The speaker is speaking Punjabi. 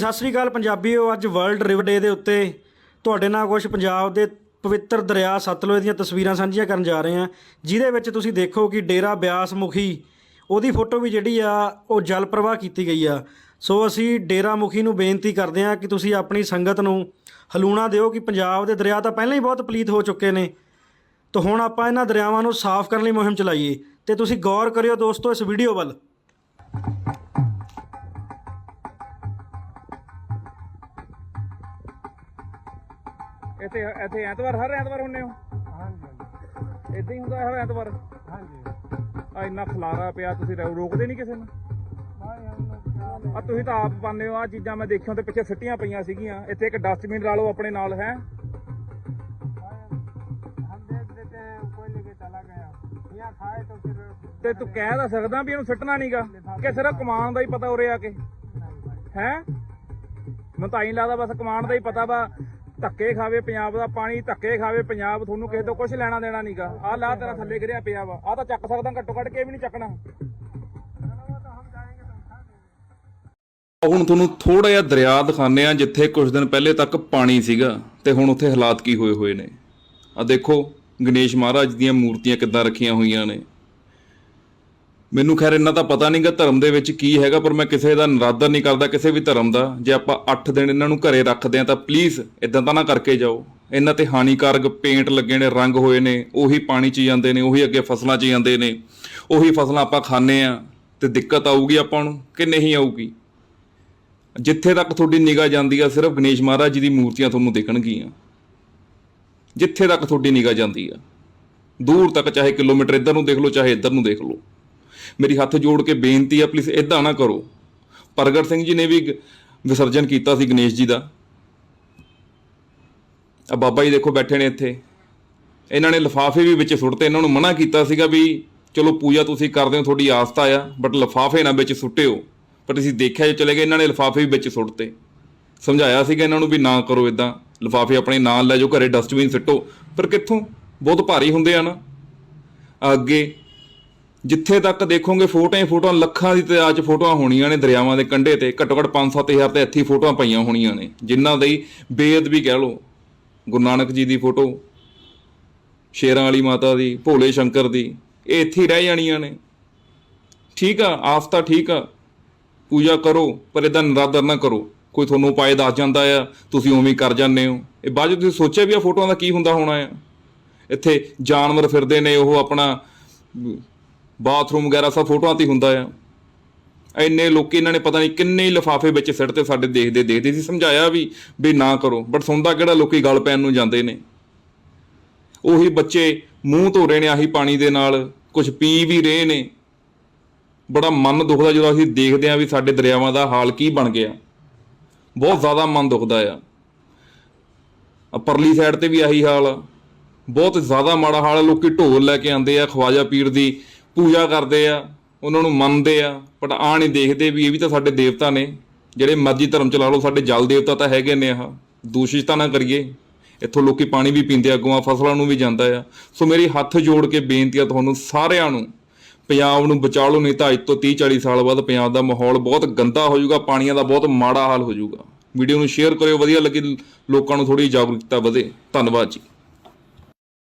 ਸਤਿ ਸ੍ਰੀ ਅਕਾਲ ਪੰਜਾਬੀਓ, ਅੱਜ ਵਰਲਡ ਰਿਵਰ ਡੇ ਦੇ ਉੱਤੇ ਤੁਹਾਡੇ ਨਾਲ ਕੁਝ ਪੰਜਾਬ ਦੇ ਪਵਿੱਤਰ ਦਰਿਆ ਸਤਲੁਜ ਦੀਆਂ ਤਸਵੀਰਾਂ ਸਾਂਝੀਆਂ ਕਰਨ ਜਾ ਰਹੇ ਹਾਂ, ਜਿਹਦੇ ਵਿੱਚ ਤੁਸੀਂ ਦੇਖੋ ਕਿ ਡੇਰਾ ਬਿਆਸ ਮੁਖੀ ਉਹਦੀ ਫੋਟੋ ਵੀ ਜਿਹੜੀ ਆ, ਉਹ ਜਲ ਪ੍ਰਵਾਹ ਕੀਤੀ ਗਈ ਆ। ਸੋ ਅਸੀਂ ਡੇਰਾ ਮੁਖੀ ਨੂੰ ਬੇਨਤੀ ਕਰਦੇ ਹਾਂ ਕਿ ਤੁਸੀਂ ਆਪਣੀ ਸੰਗਤ ਨੂੰ ਹਲੂਣਾ ਦਿਓ ਕਿ ਪੰਜਾਬ ਦੇ ਦਰਿਆ ਤਾਂ ਪਹਿਲਾਂ ਹੀ ਬਹੁਤ ਪਲੀਤ ਹੋ ਚੁੱਕੇ ਨੇ। ਤਾਂ ਹੁਣ ਆਪਾਂ ਇਹਨਾਂ ਦਰਿਆਵਾਂ ਨੂੰ ਸਾਫ਼ ਕਰਨ ਲਈ ਮੁਹਿੰਮ ਚਲਾਈਏ। ਤੇ ਤੁਸੀਂ ਗੌਰ ਕਰਿਓ ਦੋਸਤੋ ਇਸ ਵੀਡੀਓ ਵੱਲ। ਇੱਥੇ ਇੱਥੇ ਐਤਵਾਰ ਹਰ ਐਤਵਾਰ ਹੁੰਨੇ ਹੋ? ਹਾਂਜੀ ਇਦਾਂ ਹੀ ਹੁੰਦਾ ਹਰ ਐਤਵਾਰ? ਹਾਂਜੀ। ਆ ਇੰਨਾ ਖਲਾਰਾ ਪਿਆ ਤੁਸੀਂ ਰੋਕਦੇ ਨਹੀਂ ਕਿਸੇ ਨੂੰ? ਆ ਤੁਸੀਂ ਤਾਂ ਆਪ ਪਾਉਂਦੇ ਹੋ ਆ ਚੀਜ਼ਾਂ ਮੈਂ ਦੇਖਿਆ ਤੇ ਪਿੱਛੇ ਸਿੱਟੀਆਂ ਪਈਆਂ ਸੀਗੀਆਂ। ਇੱਥੇ ਇੱਕ ਡਸਟਬਿਨ ਲਾ ਲਓ ਆਪਣੇ ਨਾਲ ਹੈ? ਤੇ ਤੂੰ ਕਹਿ ਤਾਂ ਸਕਦਾ ਵੀ ਇਹਨੂੰ ਸਿੱਟਣਾ ਨਹੀਂਗਾ ਕਿ ਸਿਰਫ ਕਮਾਨ ਦਾ ਹੀ ਪਤਾ ਹੋ ਰਿਹਾ ਕੇ। ਹੈ? ਮੈਨੂੰ ਤਾਂ ਐਂ ਲੱਗਦਾ ਬਸ ਕਮਾਨ ਦਾ ਹੀ ਪਤਾ ਵਾ। ਧੱਕੇ ਖਾਵੇ ਪੰਜਾਬ ਦਾ ਪਾਣੀ, ਧੱਕੇ ਖਾਵੇ ਪੰਜਾਬ, ਤੁਹਾਨੂੰ ਕਿਸੇ ਤੋਂ ਕੁਝ ਲੈਣਾ ਦੇਣਾ ਨਹੀਂਗਾ ਆਹ ਲਾ ਤੇਰਾ ਥੱਲੇ ਗਿਰਿਆ ਪਿਆ ਵਾ। ਆਹ ਤਾਂ ਚੱਕ ਸਕਦਾ ਘੱਟੋ ਘੱਟ ਕੇ ਵੀ ਨਹੀਂ ਚੱਕਣਾ। ਹੁਣ ਤੁਹਾਨੂੰ ਥੋੜਾ ਜਿਹਾ ਦਰਿਆ ਦਿਖਾਣੇ ਆ ਜਿੱਥੇ ਕੁਝ ਦਿਨ ਪਹਿਲੇ ਤੱਕ ਪਾਣੀ ਸੀਗਾ, ਤੇ ਹੁਣ ਉੱਥੇ ਹਾਲਾਤ ਕੀ ਹੋਏ ਹੋਏ ਨੇ। ਆ ਦੇਖੋ, ਗਣੇਸ਼ ਮਹਾਰਾਜ ਦੀਆਂ ਮੂਰਤੀਆਂ ਕਿੱਦਾਂ ਰੱਖੀਆਂ ਹੋਈਆਂ ਨੇ। ਮੈਨੂੰ ਖੈਰ ਇੰਨਾ ਤਾਂ ਪਤਾ ਨਹੀਂਗਾ ਧਰਮ ਦੇ ਵਿੱਚ ਕੀ ਹੈਗਾ, ਪਰ ਮੈਂ ਕਿਸੇ ਦਾ ਨਰਾਦਰ ਨਹੀਂ ਕਰਦਾ ਕਿਸੇ ਵੀ ਧਰਮ ਦਾ। ਜੇ ਆਪਾਂ 8 ਦਿਨ ਇਹਨਾਂ ਨੂੰ ਘਰੇ ਰੱਖਦੇ ਆ ਤਾਂ ਪਲੀਜ਼ ਇਦਾਂ ਤਾਂ ਨਾ ਕਰਕੇ ਜਾਓ। ਇਹਨਾਂ ਤੇ ਹਾਨੀਕਾਰਕ ਪੇਂਟ ਲੱਗੇ ਨੇ, ਰੰਗ ਹੋਏ ਨੇ, ਉਹੀ ਪਾਣੀ 'ਚ ਜਾਂਦੇ ਨੇ, ਉਹੀ ਅੱਗੇ ਫਸਲਾਂ 'ਚ ਜਾਂਦੇ ਨੇ, ਉਹੀ ਫਸਲਾਂ ਆਪਾਂ ਖਾਂਦੇ ਆ ਤੇ ਦਿੱਕਤ ਆਊਗੀ ਆਪਾਂ ਨੂੰ ਕਿ ਨਹੀਂ ਆਊਗੀ? ਜਿੱਥੇ ਤੱਕ ਤੁਹਾਡੀ ਨਿਗਾਹ ਜਾਂਦੀ ਆ, ਸਿਰਫ ਗਣੇਸ਼ ਮਹਾਰਾਜ ਜੀ ਦੀ ਮੂਰਤੀਆਂ ਤੁਹਾਨੂੰ ਦਿਖਣਗੀਆਂ। ਜਿੱਥੇ ਤੱਕ ਤੁਹਾਡੀ ਨਿਗਾਹ ਜਾਂਦੀ ਆ। ਦੂਰ ਤੱਕ ਚਾਹੇ ਕਿਲੋਮੀਟਰ ਇੱਧਰ ਨੂੰ ਦੇਖ ਲਓ, ਚਾਹੇ ਇੱਧਰ ਨੂੰ ਦੇਖ ਲਓ। ਮੇਰੀ ਹੱਥ ਜੋੜ ਕੇ ਬੇਨਤੀ ਆ ਪਲੀਜ਼ ਇਦਾਂ ਨਾ ਕਰੋ। ਪ੍ਰਗਟ ਸਿੰਘ ਜੀ ਨੇ ਵੀ ਵਿਸਰਜਨ ਕੀਤਾ ਸੀ ਗਣੇਸ਼ ਜੀ ਦਾ। ਆ ਬਾਬਾ ਜੀ ਦੇਖੋ ਬੈਠੇ ਨੇ ਇੱਥੇ। ਇਹਨਾਂ ਨੇ ਲਿਫਾਫੇ ਵੀ ਵਿੱਚ ਸੁੱਟਤੇ, ਇਹਨਾਂ ਨੂੰ ਮਨਾ ਕੀਤਾ ਸੀਗਾ ਵੀ ਚਲੋ ਪੂਜਾ ਤੁਸੀਂ ਕਰਦੇ ਹੋ, ਤੁਹਾਡੀ ਆਸਥਾ ਆ ਬਟ ਲਿਫਾਫੇ ਨਾ ਵਿੱਚ ਸੁੱਟਿਓ। ਪਰ ਤੁਸੀਂ ਦੇਖਿਆ ਜੇ ਚਲੇ ਗਏ, ਇਹਨਾਂ ਨੇ ਲਿਫਾਫੇ ਵੀ ਵਿੱਚ ਸੁੱਟਤੇ। ਸਮਝਾਇਆ ਸੀਗਾ ਇਹਨਾਂ ਨੂੰ ਵੀ ਨਾ ਕਰੋ ਇਦਾਂ ਲਿਫਾਫੇ ਆਪਣੇ ਨਾਲ ਲੈ ਜਾਓ, ਘਰੇ ਡਸਟਬਿਨ ਸਿੱਟੋ। ਪਰ ਕਿੱਥੋਂ? ਬਹੁਤ ਭਾਰੀ ਹੁੰਦੇ ਆ ਨਾ। ਅੱਗੇ ਜਿੱਥੇ ਤੱਕ ਦੇਖੋਗੇ ਫੋਟੋਆਂ ਫੋਟੋਆਂ, ਲੱਖਾਂ ਦੀ ਤਾਦਾਦ 'ਚ ਫੋਟੋਆਂ ਹੋਣੀਆਂ ਨੇ ਦਰਿਆਵਾਂ ਦੇ ਕੰਢੇ ਤੇ ਘੱਟੋ ਘੱਟ 5-7000 ਤੇ ਇੱਥੇ ਫੋਟੋਆਂ ਪਈਆਂ ਹੋਣੀਆਂ ਨੇ, ਜਿਨ੍ਹਾਂ ਦੀ ਬੇਅਦ ਵੀ ਕਹਿ ਲਓ, ਗੁਰੂ ਨਾਨਕ ਜੀ ਦੀ ਫੋਟੋ, ਸ਼ੇਰਾਂ ਵਾਲੀ ਮਾਤਾ ਦੀ, ਭੋਲੇ ਸ਼ੰਕਰ ਦੀ, ਇਹ ਇੱਥੇ ਹੀ ਰਹਿ ਜਾਣੀਆਂ ਨੇ। ਠੀਕ ਆ ਆਸਤਾ ਠੀਕ ਆ, ਪੂਜਾ ਕਰੋ, ਪਰ ਇਹਦਾ ਨਿਰਾਦਰ ਨਾ ਕਰੋ। ਕੋਈ ਤੁਹਾਨੂੰ ਉਪਾਏ ਦੱਸ ਜਾਂਦਾ ਆ, ਤੁਸੀਂ ਉਵੇਂ ਕਰ ਜਾਂਦੇ ਹੋ। ਇਹ ਬਾਅਦ 'ਚ ਤੁਸੀਂ ਸੋਚਿਆ ਵੀ ਆ ਫੋਟੋਆਂ ਦਾ ਕੀ ਹੁੰਦਾ ਹੋਣਾ ਆ? ਇੱਥੇ ਜਾਨਵਰ ਫਿਰਦੇ ਨੇ, ਉਹ ਆਪਣਾ ਬਾਥਰੂਮ ਵਗੈਰਾ ਸਭ ਫੋਟੋਆਂ ਤੇ ਹੀ ਹੁੰਦਾ ਆ। ਇੰਨੇ ਲੋਕੀ ਇਹਨਾਂ ਨੇ ਪਤਾ ਨਹੀਂ ਕਿੰਨੇ ਹੀ ਲਿਫਾਫੇ ਵਿੱਚ ਸਿੱਟ ਤੇ ਸਾਡੇ ਦੇਖਦੇ ਦੇਖਦੇ ਸੀ, ਸਮਝਾਇਆ ਵੀ ਵੀ ਨਾ ਕਰੋ। ਬਟ ਸੁਣਦਾ ਕਿਹੜਾ ਲੋਕੀ ਗਲ ਪੈਣ ਨੂੰ ਜਾਂਦੇ ਨੇ। ਉਹੀ ਬੱਚੇ ਮੂੰਹ ਧੋ ਰਹੇ ਨੇ ਆਹੀ ਪਾਣੀ ਦੇ ਨਾਲ ਕੁਝ ਪੀ ਵੀ ਰਹੇ ਨੇ। ਬੜਾ ਮਨ ਦੁਖਦਾ ਜਦੋਂ ਅਸੀਂ ਦੇਖਦੇ ਹਾਂ ਵੀ ਸਾਡੇ ਦਰਿਆਵਾਂ ਦਾ ਹਾਲ ਕੀ ਬਣ ਗਿਆ। ਬਹੁਤ ਜ਼ਿਆਦਾ ਮਨ ਦੁਖਦਾ ਆ। ਪਰਲੀ ਸਾਈਡ ਤੇ ਵੀ ਆਹੀ ਹਾਲ ਆ। ਬਹੁਤ ਜ਼ਿਆਦਾ ਮਾੜਾ ਹਾਲ ਆ, ਲੋਕੀ ਢੋਲ ਲੈ ਕੇ ਆਉਂਦੇ ਆ, ਖਵਾਜਾ ਪੀਰ ਦੀ ਪੂਜਾ ਕਰਦੇ ਆ, ਉਹਨਾਂ ਨੂੰ ਮੰਨਦੇ ਆ ਬਟ ਆ ਨਹੀਂ ਦੇਖਦੇ ਵੀ ਇਹ ਵੀ ਤਾਂ ਸਾਡੇ ਦੇਵਤਾ ਨੇ। ਜਿਹੜੇ ਮਰਜ਼ੀ ਧਰਮ ਚ ਲਾ ਲਓ, ਸਾਡੇ ਜਲ ਦੇਵਤਾ ਤਾਂ ਹੈਗੇ ਨੇ ਆਹ। ਦੂਸ਼ਿਤ ਤਾਂ ਨਾ ਕਰੀਏ। ਇੱਥੋਂ ਲੋਕੀ ਪਾਣੀ ਵੀ ਪੀਂਦੇ ਆ ਅੱਗੋਂ ਫਸਲਾਂ ਨੂੰ ਵੀ ਜਾਂਦਾ ਆ। ਸੋ ਮੇਰੀ ਹੱਥ ਜੋੜ ਕੇ ਬੇਨਤੀ ਆ ਤੁਹਾਨੂੰ ਸਾਰਿਆਂ ਨੂੰ, ਪੰਜਾਬ ਨੂੰ ਬਚਾ ਲਓ, ਨਹੀਂ ਤਾਂ ਅੱਜ ਤੋਂ 30 40 ਸਾਲ ਬਾਅਦ ਪੰਜਾਬ ਦਾ ਮਾਹੌਲ ਬਹੁਤ ਗੰਦਾ ਹੋ ਜਾਊਗਾ, ਪਾਣੀਆਂ ਦਾ ਬਹੁਤ ਮਾੜਾ ਹਾਲ ਹੋ ਜਾਊਗਾ। ਵੀਡੀਓ ਨੂੰ ਸ਼ੇਅਰ ਕਰਿਓ, ਵਧੀਆ ਲੱਗੀ, ਲੋਕਾਂ ਨੂੰ ਥੋੜੀ ਜਾਗਰੂਕਤਾ ਵਧੇ। ਧੰਨਵਾਦ ਜੀ।